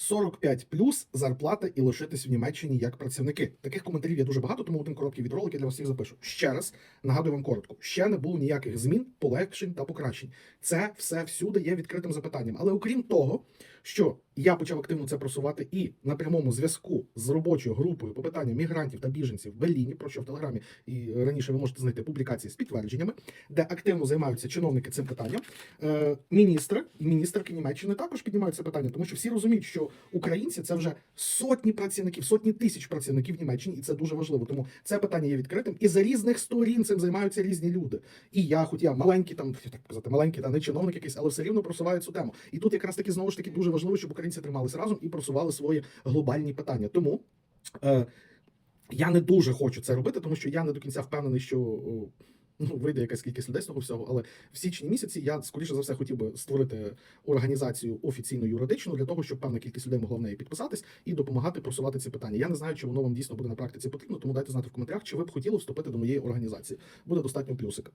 45 плюс зарплата і лишитись в Німеччині як працівники. Таких коментарів є дуже багато, тому один короткий відролик я для вас всіх запишу. Ще раз нагадую вам коротко: ще не було ніяких змін, полегшень та покращень. Це все всюди є відкритим запитанням. Але окрім того, що я почав активно це просувати і на прямому зв'язку з робочою групою по питанням мігрантів та біженців в Белліні, про що в телеграмі і раніше ви можете знайти публікації з підтвердженнями, де активно займаються чиновники цим питанням. Е, міністри і міністерки Німеччини також піднімають це питання, тому що всі розуміють, що українці це вже сотні працівників, сотні тисяч працівників в Німеччині, і це дуже важливо. Тому це питання є відкритим, і за різних сторін цим займаються різні люди. І я, хоч я маленький, там так казати, маленький та не чиновник якийсь, але все рівно просуваю цю тему. І тут якраз таки знову ж таки дуже важливо, щоб українці трималися разом і просували свої глобальні питання. Тому. Е, я не дуже хочу це робити, тому що я не до кінця впевнений, що ну, вийде якась кількість людей з того всього. Але в січні місяці я скоріше за все хотів би створити організацію офіційно юридичну для того, щоб певна кількість людей могла в неї підписатись і допомагати просувати ці питання. Я не знаю, чи воно вам дійсно буде на практиці потрібно, тому дайте знати в коментарях, чи ви б хотіли вступити до моєї організації. Буде достатньо плюсика.